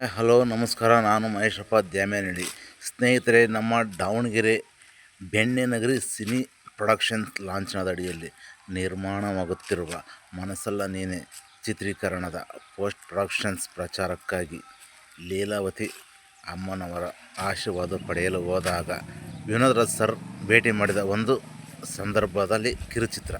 Hello, ನಮಸ್ಕಾರ. ನಾನು ಮಹೇಶಪ್ಪ ದ್ಯಾಮೇನಹಳ್ಳಿ. ಸ್ನೇಹಿತರೆ, ನಮ್ಮ ದಾವಣಗೆರೆ ಬೆಣ್ಣೆ ನಗರಿ ಸಿನಿ ಪ್ರೊಡಕ್ಷನ್ಸ್ ಲಾಂಚ್ನದ ಅಡಿಯಲ್ಲಿ ನಿರ್ಮಾಣವಾಗುತ್ತಿರುವ ಮನಸ್ಸಲ್ಲ ನೀನೆ ಚಿತ್ರೀಕರಣದ ಪೋಸ್ಟ್ ಪ್ರೊಡಕ್ಷನ್ಸ್ ಪ್ರಚಾರಕ್ಕಾಗಿ ಲೀಲಾವತಿ ಅಮ್ಮನವರ ಆಶೀರ್ವಾದ ಪಡೆಯಲು ಹೋದಾಗ ವಿನೋದ್ ರಾಜ್ ಸರ್ ಭೇಟಿ ಮಾಡಿದ ಒಂದು ಸಂದರ್ಭದಲ್ಲಿ ಕಿರುಚಿತ್ರ.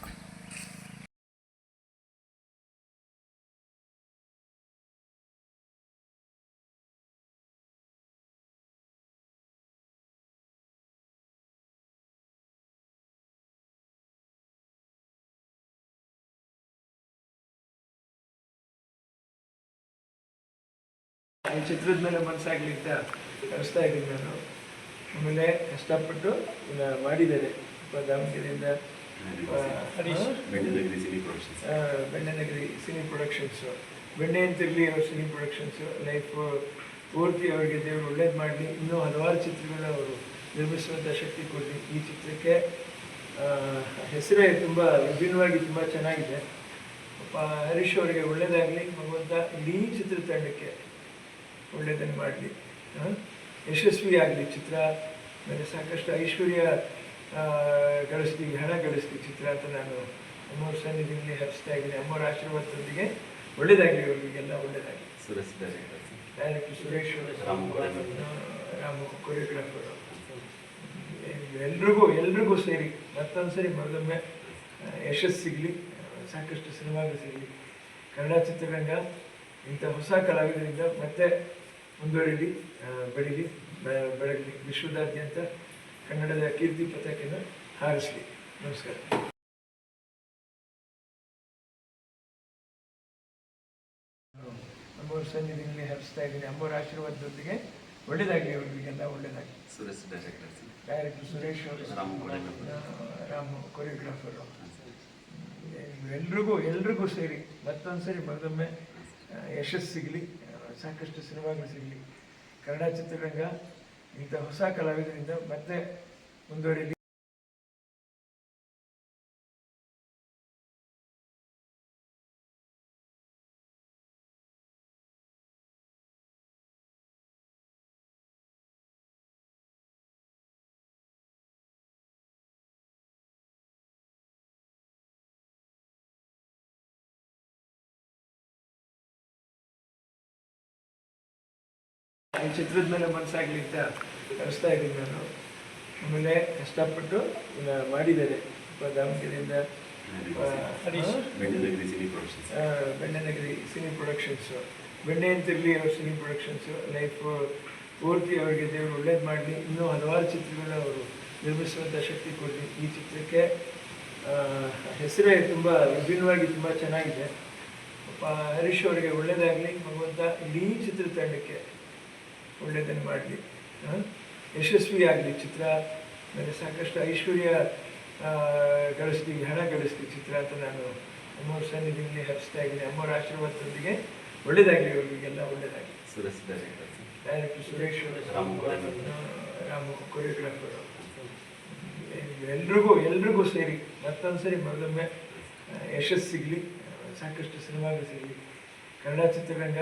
ಚಿತ್ರದ ಮೇಲೆ ಮನಸ್ಸಾಗ್ಲಿ ಅಂತ ಕಳಿಸ್ತಾ ಇದ್ದೀನಿ ನಾನು ಆಮೇಲೆ ಕಷ್ಟಪಟ್ಟು ಮಾಡಿದ್ದೇನೆ ಮಾಡಿದ್ದಾರೆ. ಸ್ವಲ್ಪ ದಾವಣಗೆರೆಯಿಂದ ಬೆಣ್ಣೆನಗರಿ ಸಿನಿ ಪ್ರೊಡಕ್ಷನ್ಸು ಬೆಣ್ಣೆ ಅಂತಿರಲಿ ಅವ್ರ ಸಿನಿ ಪ್ರೊಡಕ್ಷನ್ಸು ಲೈಫ್ ಪೂರ್ತಿ ಅವರಿಗೆ ದೇವರು ಒಳ್ಳೇದು ಮಾಡಲಿ. ಇನ್ನೂ ಹಲವಾರು ಚಿತ್ರಗಳನ್ನ ಅವರು ನಿರ್ಮಿಸುವಂಥ ಶಕ್ತಿ ಕೊಡಲಿ. ಈ ಚಿತ್ರಕ್ಕೆ ಹೆಸರೇ ತುಂಬ ವಿಭಿನ್ನವಾಗಿ ತುಂಬ ಚೆನ್ನಾಗಿದೆ. ಹರೀಶ್ ಅವರಿಗೆ ಒಳ್ಳೇದಾಗಲಿ. ಭಗವಂತ ಇಡೀ ಚಿತ್ರತಂಡಕ್ಕೆ ಒಳ್ಳೆಯದನ್ನು ಮಾಡಲಿ ಯಶಸ್ವಿ ಆಗಲಿ ಚಿತ್ರ. ಆಮೇಲೆ ಸಾಕಷ್ಟು ಐಶ್ವರ್ಯ ಗಳಿಸ್ತೀವಿ ಹಣ ಗಳಿಸ್ತೀವಿ ಚಿತ್ರ ಅಂತ ನಾನು ಅಮ್ಮವ್ರ ಸನ್ನಿಧಿಯಲ್ಲಿ ಹರಿಸ್ತಾ ಇದ್ದೀನಿ. ಅಮ್ಮವ್ರ ಆಶೀರ್ವಾದದೊಂದಿಗೆ ಒಳ್ಳೇದಾಗಲಿ ಅವರಿಗೆಲ್ಲ ಒಳ್ಳೇದಾಗಲಿ. ಸುರೇಶ್ ಡೈರೆಕ್ಟರ್ ಸುರೇಶ್ ರಾಮು ಕೊರಿಯೋಗ್ರಾಫರು ಎಲ್ರಿಗೂ ಎಲ್ರಿಗೂ ಸೇರಿ ಮತ್ತೊಂದು ಸರಿ ಮತ್ತೊಮ್ಮೆ ಯಶಸ್ಸು ಸಿಗಲಿ ಸಾಕಷ್ಟು ಸಿನಿಮಾಗಳು ಸಿಗಲಿ. ಕನ್ನಡ ಚಿತ್ರರಂಗ ಇಂಥ ಹೊಸ ಕಲಾವಿದರಿಂದ ಮತ್ತೆ ಮುಂದುವರಿಲಿ ಬೆಳೀಲಿ ಬೆಳಗ್ಲಿ ವಿಶ್ವದಾದ್ಯಂತ ಕನ್ನಡದ ಕೀರ್ತಿ ಪತಾಕೆಯನ್ನು ಹಾರಿಸಲಿ. ನಮಸ್ಕಾರ. ಅಮ್ಮವ್ರ ಸನ್ನಿಧಿಯಲ್ಲಿ ಹರಿಸ್ತಾ ಇದ್ದೀನಿ. ಅಮ್ಮವ್ರ ಆಶೀರ್ವಾದದೊಂದಿಗೆ ಒಳ್ಳೇದಾಗಿ ಅವರಿಗೆಲ್ಲ ಒಳ್ಳೇದಾಗಿ ಸುರೇಶ್ ಡೈರೆಕ್ಟರ್ ಡೈರೆಕ್ಟರ್ ಸುರೇಶ್ ಅವರು ರಾಮು ಕೊರಿಯೋಗ್ರಾಫರು. ಎಲ್ರಿಗೂ ಎಲ್ರಿಗೂ ಸೇರಿ ಮತ್ತೊಂದು ಸರಿ ಮತ್ತೊಮ್ಮೆ ಯಶಸ್ಸು ಸಿಗಲಿ ಸಾಕಷ್ಟು ಸಿನಿಮಾಗಳು ಸಿಗಲಿ. ಕನ್ನಡ ಚಿತ್ರರಂಗ ಇಂಥ ಹೊಸ ಕಲಾವಿದರಿಂದ ಮತ್ತೆ ಮುಂದುವರಿಲಿ. ಚಿತ್ರದ ಮೇಲೆ ಮನಸ್ಸಾಗಲಿ ಅಂತ ಕಳಿಸ್ತಾ ಇದ್ದೀನಿ ನಾನು. ಆಮೇಲೆ ಕಷ್ಟಪಟ್ಟು ಇಲ್ಲ ಮಾಡಿದ್ದಾರೆ ದಾವಣಗೆರೆಯಿಂದ ಆ, ಬೆಣ್ಣೆನಗರಿ ಸಿನಿ ಪ್ರೊಡಕ್ಷನ್ಸು. ಬೆಣ್ಣೆ ಅಂತಿರಲಿ ಅವ್ರ ಸಿನಿ ಪ್ರೊಡಕ್ಷನ್ಸು. ಲೈಫ್ ಪೂರ್ತಿ ಅವರಿಗೆ ದೇವರು ಒಳ್ಳೇದು ಮಾಡಲಿ. ಇನ್ನೂ ಹಲವಾರು ಚಿತ್ರಗಳನ್ನ ಅವರು ನಿರ್ಮಿಸುವಂಥ ಶಕ್ತಿ ಕೊಡಲಿ. ಈ ಚಿತ್ರಕ್ಕೆ ಹೆಸರೇ ತುಂಬ ವಿಭಿನ್ನವಾಗಿ ತುಂಬ ಚೆನ್ನಾಗಿದೆ. ಹರೀಶ್ ಅವರಿಗೆ ಒಳ್ಳೇದಾಗಲಿ. ಭಗವಂತ ಇಡೀ ಚಿತ್ರತಂಡಕ್ಕೆ ಒಳ್ಳೆಯದನ್ನು ಮಾಡಲಿ. ಯಶಸ್ವಿಯಾಗಲಿ ಚಿತ್ರ. ಮೇಲೆ ಸಾಕಷ್ಟು ಐಶ್ವರ್ಯ ಗಳಿಸ್ತೀವಿ ಗಳಿಸ್ಲಿ ಹಣ ಗಳಿಸ್ತೀವಿ ಚಿತ್ರ ಅಂತ ನಾನು ಅಮ್ಮವ್ರ ಸನ್ನಿಧಿಯಲ್ಲಿ ಹರಿಸ್ತಾ ಇದ್ದೀನಿ. ಅಮ್ಮವ್ರ ಆಶೀರ್ವಾದದೊಂದಿಗೆ ಒಳ್ಳೇದಾಗಲಿ ಅವರಿಗೆಲ್ಲ ಒಳ್ಳೇದಾಗಲಿ. ಸುರೇಶ್ ಡೈರೆಕ್ಟರ್ ಸುರೇಶ್ ರಾಮು ಕೊರಿಯೋಗ್ರಾಫರು ಎಲ್ರಿಗೂ ಎಲ್ರಿಗೂ ಸೇರಿ ಮತ್ತೊಂದು ಸರಿ ಮೊದಲೊಮ್ಮೆ ಯಶಸ್ಸು ಸಿಗಲಿ. ಸಾಕಷ್ಟು ಸಿನಿಮಾಗಳು ಸಿಗಲಿ. ಕನ್ನಡ ಚಿತ್ರರಂಗ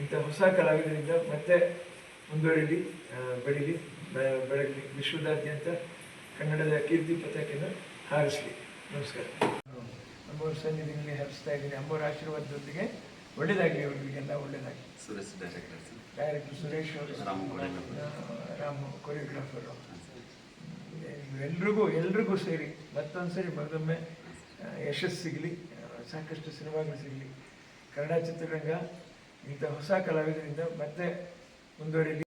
ಇಂಥ ಹೊಸ ಕಲಾವಿದರಿಂದ ಮತ್ತೆ ಮುಂದುವರಿಲಿ ಬೆಳಿಲಿ ಬೆಳಗಲಿ ವಿಶ್ವದಾದ್ಯಂತ ಕನ್ನಡದ ಕೀರ್ತಿ ಪತಾಕೆಯನ್ನು ಹಾರಿಸಲಿ. ನಮಸ್ಕಾರ. ಅಮ್ಮವ್ರ ಸನ್ನಿಧಿಯಲ್ಲಿ ಹರಿಸ್ತಾ ಇದ್ದೀನಿ. ಅಮ್ಮವ್ರ ಆಶೀರ್ವಾದದೊಂದಿಗೆ ಒಳ್ಳೇದಾಗಲಿ ಅವರಿಗೆಲ್ಲ ಒಳ್ಳೇದಾಗಲಿ. ಸುರೇಶ್ ಡೈರೆಕ್ಟರ್. ಸುರೇಶ್ ಅವರು, ರಾಮು ಕೊರಿಯೋಗ್ರಾಫರು. ಎಲ್ರಿಗೂ ಎಲ್ರಿಗೂ ಸೇರಿ ಮತ್ತೊಂದು ಸರಿ ಮತ್ತೊಮ್ಮೆ ಯಶಸ್ಸು ಸಿಗಲಿ ಸಾಕಷ್ಟು ಸಿನಿಮಾಗಳು ಸಿಗಲಿ. ಕನ್ನಡ ಚಿತ್ರರಂಗ ಇಂಥ ಹೊಸ ಕಲಾವಿದರಿಂದ ಮತ್ತೆ ಮುಂದುವರಿಲಿ.